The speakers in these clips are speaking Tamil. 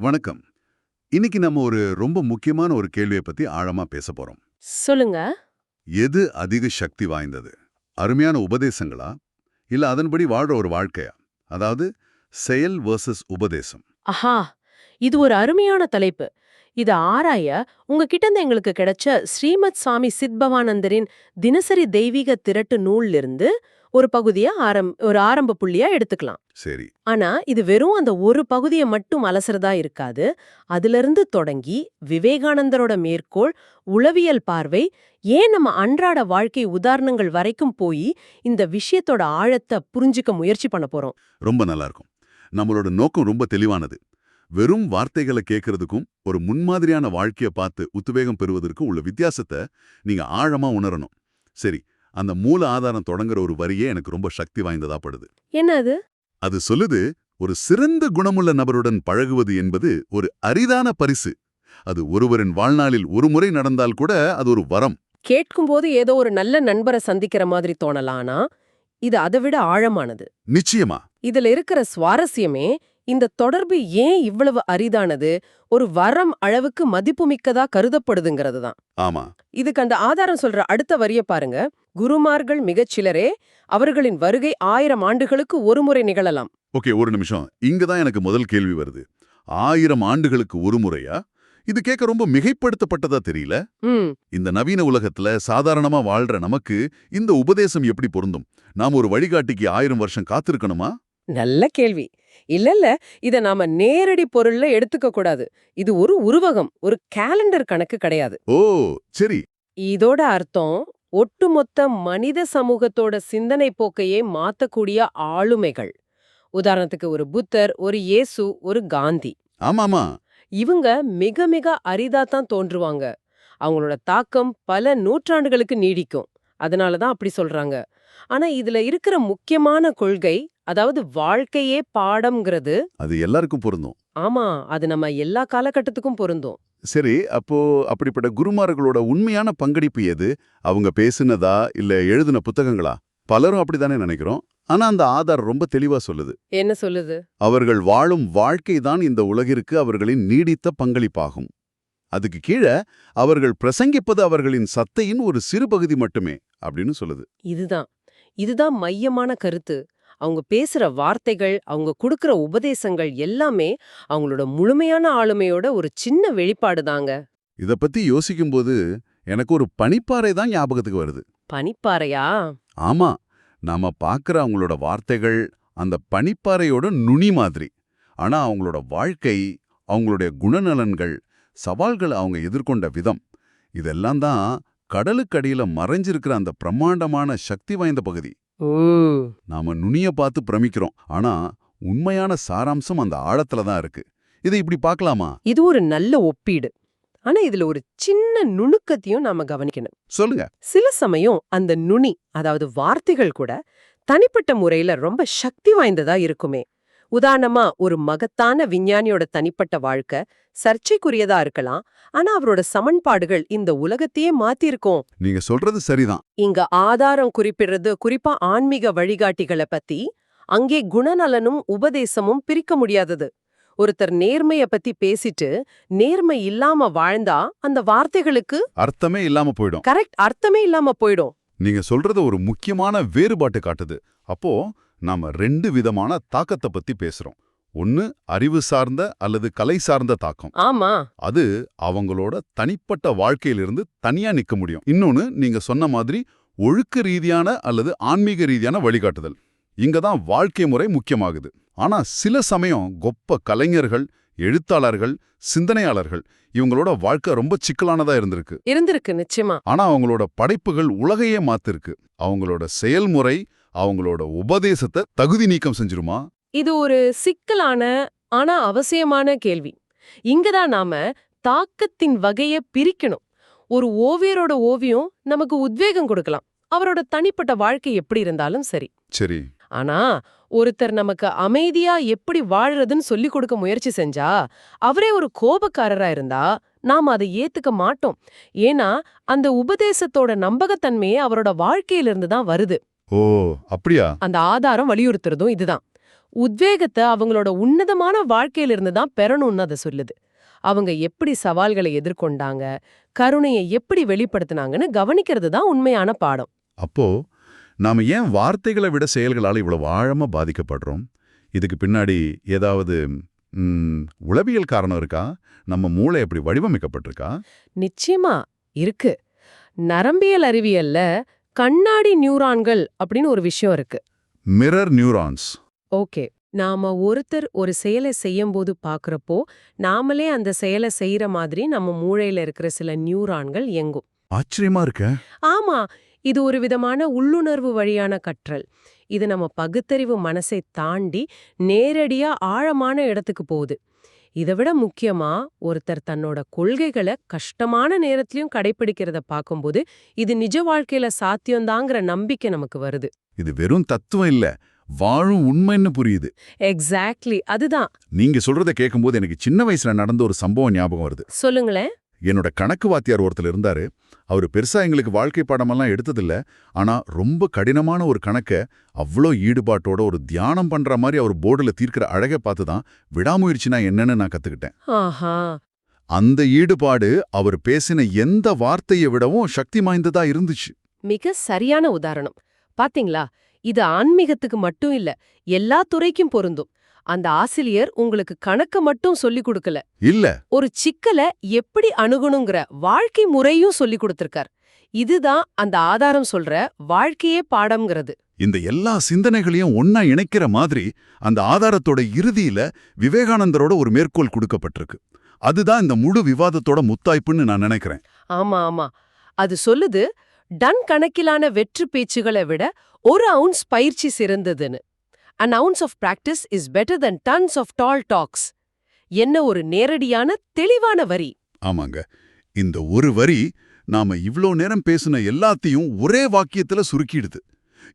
வணக்கம். இன்னைக்கு நம்ம ஒரு ரொம்ப முக்கியமான ஒரு கேள்வியை பத்தி ஆழமா பேச போறோம். சொல்லுங்க. எது அதிக சக்தி வாய்ந்தது? அருமையான உபதேசங்களா? இல்ல அதன்படி வாழ்ற ஒரு வாழ்க்கையா? அதாவது செயல் வர்சஸ் உபதேசம். ஆஹா! இது ஒரு அருமையான தலைப்பு. இது ஆராய உங்ககிட்ட இருந்து எங்களுக்கு கிடைச்ச ஸ்ரீமத் சுவாமி சித்பவானந்தரின் தினசரி தெய்வீக திரட்டு நூல்ல இருந்து ஒரு பகுதியா ஆரம் ஒரு ஆரம்ப புள்ளியா எடுத்துக்கலாம். சரி. ஆனா இது வெறும் அந்த ஒரு பகுதியை மட்டும் அலசுறதா இருக்காது. அதிலிருந்து தொடங்கி விவேகானந்தரோட மேற்கோள் உளவியல் பார்வை ஏன் நம்ம அன்றாட வாழ்க்கை உதாரணங்கள் வரைக்கும் போய் இந்த விஷயத்தோட ஆழத்தை புரிஞ்சுக்க முயற்சி பண்ண போறோம். ரொம்ப நல்லா இருக்கும் நம்மளோட நோக்கம் ரொம்ப தெளிவானது. வெறும் வார்த்தைகளை கேட்கறதுக்கும் ஒரு முன்மாதிரியான வாழ்க்கையை பார்த்து உத்வேகம் பெறுவதற்கும் உள்ள வித்தியாசத்தை நீங்க ஆழமா உணரணும். சரி அந்த மூல ஆதாரம் தொடங்குற ஒரு வரியே எனக்கு ரொம்ப சக்தி வாய்ந்ததா படுது. என்ன அது அது சொல்லுது ஒரு சிறந்த குணமுள்ள நபருடன் பழகுவது என்பது ஒரு அரிதான பரிசு. அது ஒருவரின் வாழ்நாளில் ஒரு முறை நடந்தால் கூட அது ஒரு வரம். கேட்கும்போது ஏதோ ஒரு நல்ல நண்பரை சந்திக்கிற மாதிரி தோணலானா? இது அதை விட ஆழமானது. நிச்சயமா. இதுல இருக்கிற சுவாரஸ்யமே இந்த தொடர்பு ஏன் இவ்வளவு அரிதானது? ஒரு வரம் அளவுக்கு மதிப்புமிக்கதா கருதப்படுதுங்கிறது தான் ஆமா. இதுக்கு அந்த ஆதாரம் சொல்ற அடுத்த வரிய பாருங்க. குருமார்கள் மிகச் சிலரே அவர்களின் வருகை ஆயிரம் ஆண்டுகளுக்கு ஒருமுறை நிகழலாம். ஓகே ஒரு நிமிஷம். இங்க தான் எனக்கு முதல் கேள்வி வருது. ஆயிரம் ஆண்டுகளுக்கு ஒரு முறையா? இது கேட்க ரொம்ப மிகைப்படுத்தப்பட்டதா தெரியல? இந்த நவீன உலகத்துல சாதாரணமா வாழ்ற நமக்கு இந்த உபதேசம் எப்படி பொருந்தும்? நாம் ஒரு வழிகாட்டிக்கு ஆயிரம் வருஷம் காத்திருக்கணுமா? நல்ல கேள்வி. இல்ல இல்ல இத நாம நேரடி பொருள்ல எடுத்துக்க கூடாது. இது ஒரு உருவகம் ஒரு கேலண்டர் கணக்கு கிடையாது. ஓ சரி. இதோட அர்த்தம் ஒட்டுமொத்த மனித சமூகத்தோட சிந்தனை போக்கையே மாத்தக்கூடிய ஆளுமைகள். உதாரணத்துக்கு ஒரு புத்தர் ஒரு இயேசு ஒரு காந்தி. ஆமாமா. இவங்க மிக மிக அரிதா தான் தோன்றுவாங்க. அவங்களோட தாக்கம் பல நூற்றாண்டுகளுக்கு நீடிக்கும். அதனால தான் அப்படி சொல்றாங்க. ஆனா இதுல இருக்கிற முக்கியமான கொள்கை அதாவது வாழ்க்கையே பாடம்ங்கிறது அது எல்லாருக்கும் பொருந்தும். ஆமா அது நம்ம எல்லா காலகட்டத்துக்கும் பொருந்தும். சரி அப்போ அப்படிப்பட்ட குருமார்களோட உண்மையான பங்களிப்பு எது? அவங்க பேசுனதா இல்ல எழுதின புத்தகங்களா? பலரும் அப்படிதானே நினைக்கிறோம். ஆனா அந்த ஆதார் ரொம்ப தெளிவா சொல்லுது. என்ன சொல்லுது? அவர்கள் வாழும் வாழ்க்கை தான் இந்த உலகிற்கு அவர்களின் நீடித்த பங்களிப்பாகும். அதுக்கு கீழே அவர்கள் பிரசங்கிப்பது அவர்களின் சத்தையின் ஒரு சிறு பகுதி மட்டுமே அப்படின்னு சொல்லுது. இதுதான். இதுதான் மையமான கருத்து. அவங்க பேசுற வார்த்தைகள் அவங்க கொடுக்கிற உபதேசங்கள் எல்லாமே அவங்களோட முழுமையான ஆளுமையோட ஒரு சின்ன வெளிப்பாடு தாங்க இத பத்தி யோசிக்கும்போது எனக்கு ஒரு பனிப்பாறை தான் ஞாபகத்துக்கு வருது. பனிப்பாறையா? ஆமா. நாம பார்க்குற அவங்களோட வார்த்தைகள் அந்த பனிப்பாறையோட நுனி மாதிரி. ஆனா அவங்களோட வாழ்க்கை அவங்களுடைய குணநலன்கள் சவால்களை அவங்க எதிர்கொண்ட விதம். இதெல்லாம் தான் கடலுக்கடியில மறைஞ்சிருக்கிற அந்த பிரம்மாண்டமான சக்தி வாய்ந்த பகுதி. நாம நுனிய பார்த்து பிரமிக்கிறோம். ஆனா உண்மையான சாராம்சம் அந்த ஆழத்துல தான் இருக்கு. இதை இப்படி பார்க்கலாமா? இது ஒரு நல்ல ஒப்பீடு. ஆனா இதுல ஒரு சின்ன நுணுக்கத்தையும் நாம கவனிக்கணும். சொல்லுங்க. சில சமயம் அந்த நுனி அதாவது வார்த்தைகள் கூட தனிப்பட்ட முறையில ரொம்ப சக்தி வாய்ந்ததா இருக்குமே. உதாரணமா ஒரு மகத்தான விஞ்ஞானியோட தனிப்பட்ட வாழ்க்கை சர்ச்சைக்குரியதா இருக்கலாம். ஆனா அவரோட சமன்பாடுகள் இந்த உலகத்தையே மாத்திருக்கோம். நீங்க சொல்றது சரிதான். இங்க ஆதாரம் குறிப்பிடுறது குறிப்பா ஆன்மீக வழிகாட்டிகளை பத்தி அங்கே குணநலனும் உபதேசமும் பிரிக்க முடியாதது. ஒருத்தர் நேர்மைய பத்தி பேசிட்டு நேர்மை இல்லாம வாழ்ந்தா அந்த வார்த்தைகளுக்கு அர்த்தமே இல்லாம போயிடும். கரெக்ட் அர்த்தமே இல்லாம போயிடும். நீங்க சொல்றது ஒரு முக்கியமான வேறுபாட்டு காட்டுது. அப்போ நாம ரெண்டு விதமான தாக்கத்தை பத்தி பேசுறோம். ஒன்னு அறிவு சார்ந்த அல்லது கலை சார்ந்த தாக்கம். ஆமா. அது அவங்களோட தனிப்பட்ட வாழ்க்கையிலிருந்து தனியா நிக்க முடியும். இன்னொன்னு நீங்க சொன்ன மாதிரி ஒழுக்க ரீதியான அல்லது ஆன்மீக ரீதியான வழிகாட்டுதல். இங்க தான் வாழ்க்கை முறை முக்கியமாகுது. ஆனா சில சமயம் கொப்ப கலைஞர்கள் எழுத்தாளர்கள் சிந்தனையாளர்கள் இவங்களோட வாழ்க்கை ரொம்ப சிக்கலானதா இருந்திருக்கு. இருந்திருக்கு நிச்சயமா. ஆனா அவங்களோட படைப்புகள் உலகையே மாத்திருக்கு. அவங்களோட செயல்முறை அவங்களோட உபதேசத்தை தகுதி நீக்கம் செஞ்சிருமா? இது ஒரு சிக்கலான ஆனா அவசியமான கேள்வி. இங்கதான் நாம தாக்கத்தின் வகைய பிரிக்கணும். ஒரு ஓவியரோட ஓவியம் நமக்கு உத்வேகம் கொடுக்கலாம். அவரோட தனிப்பட்ட வாழ்க்கை எப்படி இருந்தாலும் சரி. சரி. ஆனா ஒருத்தர் நமக்கு அமைதியா எப்படி வாழறதுன்னு சொல்லி கொடுக்க முயற்சி செஞ்சா அவரே ஒரு கோபக்காரரா இருந்தா நாம் அதை ஏத்துக்க மாட்டோம். ஏன்னா அந்த உபதேசத்தோட நம்பகத்தன்மையே அவரோட வாழ்க்கையிலிருந்து தான் வருது. ஓ அப்படியா? அந்த ஆதாரம் வலியுறுத்துறதும் இதுதான். உத்வேகத்தை அவங்களோட உன்னதமான வாழ்க்கையில இருந்து தான் பெறணும்னு அதை சொல்லுது. அவங்க எப்படி சவால்களை எதிர்கொண்டாங்க கருணையை எப்படி வெளிப்படுத்தினாங்கன்னு கவனிக்கிறது தான் உண்மையான பாடம். அப்போ நாம ஏன் வார்த்தைகளை விட செயல்களால இவ்வளவு ஆழமா பாதிக்கப்படுறோம்? இதுக்கு பின்னாடி ஏதாவது உளவியல் காரணம் இருக்கா? நம்ம மூளை எப்படி வடிவமைக்கப்பட்டிருக்கா? நிச்சயமா இருக்கு. நரம்பியல் அறிவியல்ல கண்ணாடி நியூரான்கள் அப்படின்னு ஒரு விஷயம் இருக்கு. Mirror neurons okay. நாம ஒருத்தர் ஒரு செயலை செய்யும்போது பாக்குறப்போ நாமளே அந்த செயலை செய்யற மாதிரி நம்ம மூளையில இருக்கிற சில நியூரான்கள் இயங்கும். ஆச்சரியமா இருக்க. ஆமா. இது ஒரு விதமான உள்ளுணர்வு வழியான கற்றல். இது நம்ம பகுத்தறிவு மனசை தாண்டி நேரடியா ஆழமான இடத்துக்கு போகுது. இதை விட முக்கியமா ஒருத்தர் தன்னோட கொள்கைகளை கஷ்டமான நேரத்திலயும் கடைபிடிக்கிறத பார்க்கும்போது இது நிஜ வாழ்க்கையில சாத்தியம்தாங்கிற நம்பிக்கை நமக்கு வருது. இது வெறும் தத்துவம் இல்ல வாழும் உண்மைன்னு புரியுது. எக்ஸாக்ட்லி அதுதான். நீங்க சொல்றத கேட்கும்போது எனக்கு சின்ன வயசுல நடந்த ஒரு சம்பவம் ஞாபகம் வருது. சொல்லுங்களேன். என்னோட கணக்கு வாத்தியார் ஒருத்தர் இருந்தாரு. அவர் பெருசா எங்களுக்கு வாழ்க்கை பாடமெல்லாம் எடுத்ததில்ல. ஆனா ரொம்ப கடினமான ஒரு கணக்க அவ்வளோ ஈடுபாட்டோட ஒரு தியானம் பண்ற மாதிரி அவர் போர்டுல தீர்க்கிற அழகை பார்த்து தான் விடாமுயற்சினா என்னன்னு நான் கத்துக்கிட்டேன். ஆஹா. அந்த ஈடுபாடு அவர் பேசின எந்த வார்த்தையை விடவும் சக்தி வாய்ந்ததா இருந்துச்சு. மிக சரியான உதாரணம். பாத்தீங்களா? இது ஆன்மீகத்துக்கு மட்டும் இல்ல எல்லா துறைக்கும் பொருந்தும். அந்த ஆசிரியர் உங்களுக்கு கணக்க மட்டும் சொல்லிக் கொடுக்கல. இல்ல. ஒரு சிக்கலை எப்படி அணுகணுங்கிற வாழ்க்கை முறையும் சொல்லிக் கொடுத்திருக்கார். இதுதான் அந்த ஆதாரம் சொல்ற வாழ்க்கையே பாடம்ங்கிறது. இந்த எல்லா சிந்தனைகளையும் ஒன்னா இணைக்கிற மாதிரி அந்த ஆதாரத்தோட இறுதியில விவேகானந்தரோட ஒரு மேற்கோள் கொடுக்கப்பட்டிருக்கு. அதுதான் இந்த முழு விவாதத்தோட முத்தாய்ப்புன்னு நான் நினைக்கிறேன். ஆமா ஆமா. அது சொல்லுது டன் கணக்கிலான வெற்று பேச்சுகளை விட ஒரு அவுன்ஸ் பயிற்சி சிறந்ததுன்னு. An ounce of practice is better than tons of tall talks என்ன ஒரு நேரடியான தெளிவான வரி? ஆமாங்க. இந்த ஒரு வரி நாம இவ்ளோ நேரம் பேசின எல்லாத்தையும் ஒரே வாக்கியத்துல சுருக்கிடுது.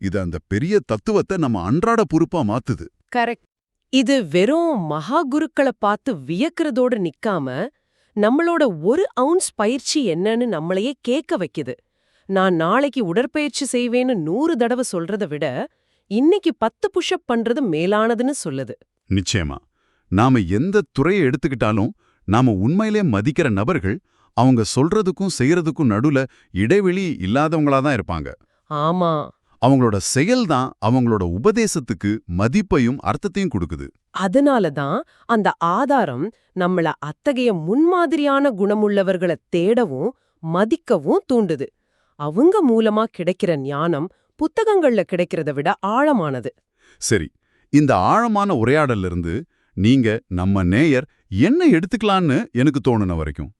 இது அந்த பெரிய தத்துவத்தை நம்ம அன்றாட பொறுப்பா மாத்துது. கரெக்ட் இது வெறும் மகா குருக்களை பார்த்து வியக்கிறதோட நிக்காம நம்மளோட ஒரு அவுன்ஸ் பயிற்சி என்னன்னு நம்மளையே கேட்க வைக்குது. நான் நாளைக்கு உடற்பயிற்சி செய்வேன்னு நூறு தடவை சொல்றத விட இன்னைக்கு பத்து புஷ்அப் பண்றது மேலானதுன்னு சொல்லுது. நிச்சயமா. நாம எந்த துறையை எடுத்துக்கிட்டாலும் நாம உண்மையிலே மதிக்கிற நபர்கள் அவங்க சொல்றதுக்கும் செய்யறதுக்கும் நடுல இடைவெளி இல்லாதவங்களா தான் இருப்பாங்க. ஆமா. அவங்களோட செயல்தான் அவங்களோட உபதேசத்துக்கு மதிப்பையும் அர்த்தத்தையும் கொடுக்குது. அதனால தான் அந்த ஆதாரம் நம்மள அத்தகைய முன்மாதிரியான குணமுள்ளவர்களை தேடவும் மதிக்கவும் தூண்டுது. அவங்க மூலமா கிடைக்கிற ஞானம் புத்தகங்கள்ல கிடைக்கிறத விட ஆழமானது. சரி இந்த ஆழமான உரையாடல்ல இருந்து நீங்க நம்ம நேயர் என்ன எடுத்துக்கலான்னு எனக்கு தோணுன வரைக்கும்.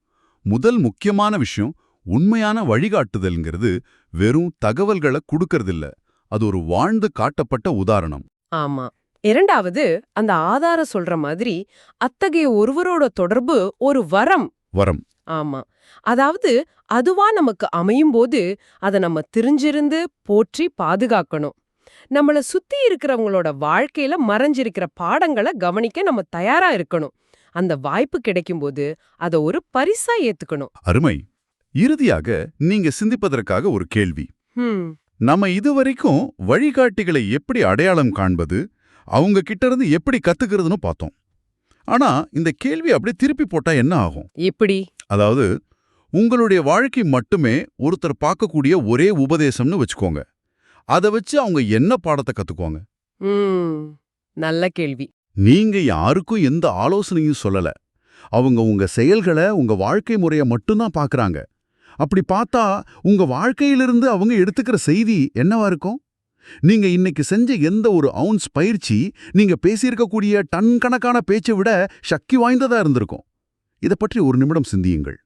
முதல் முக்கியமான விஷயம் உண்மையான வழிகாட்டுதல்ங்கிறது வெறும் தகவல்களை கொடுக்கறதில்ல. அது ஒரு வாழ்ந்து காட்டப்பட்ட உதாரணம். ஆமா. இரண்டாவது அந்த ஆதாரம் சொல்ற மாதிரி அத்தகைய ஒருவரோட தொடர்பு ஒரு வரம். வரம். ஆமா. அதாவது அதுவா நமக்கு அமையும் போது அதை நம்ம தெரிஞ்சிருந்து போற்றி பாதுகாக்கணும். நம்மள சுத்தி இருக்கிறவங்களோட வாழ்க்கையில மறைஞ்சிருக்கிற பாடங்களை கவனிக்க நம்ம தயாரா இருக்கணும். அந்த வாய்ப்பு கிடைக்கும்போது அதை ஒரு பரிசா ஏத்துக்கணும். அருமை. இறுதியாக நீங்க சிந்திப்பதற்காக ஒரு கேள்வி. நம்ம இதுவரைக்கும் வழிகாட்டிகளை எப்படி அடையாளம் காண்பது? அவங்க கிட்ட இருந்து எப்படி கத்துக்கிறதுன்னு பார்த்தோம். ஆனா இந்த கேள்வி அப்படியே திருப்பி போட்டா என்ன ஆகும்? எப்படி? அதாவது உங்களுடைய வாழ்க்கை மட்டுமே ஒருத்தர் பார்க்கக்கூடிய ஒரே உபதேசம்னு வச்சுக்கோங்க. அதை வச்சு அவங்க என்ன பாடத்தை கத்துக்குவாங்க? நல்ல கேள்வி. நீங்க யாருக்கும் எந்த ஆலோசனையும் சொல்லல. அவங்க உங்க செயல்களை உங்க வாழ்க்கை முறைய மட்டும்தான் பார்க்கறாங்க அப்படி பார்த்தா உங்க வாழ்க்கையிலிருந்து அவங்க எடுத்துக்கிற செய்தி என்னவா இருக்கும்? நீங்க இன்னைக்கு செஞ்ச எந்த ஒரு அவுன்ஸ் பயிற்சி நீங்க பேசியிருக்கக்கூடிய டன் கணக்கான பேச்சை விட சக்தி வாய்ந்ததா இருந்திருக்கும். இதை பற்றி ஒரு நிமிடம் சிந்தியுங்கள்.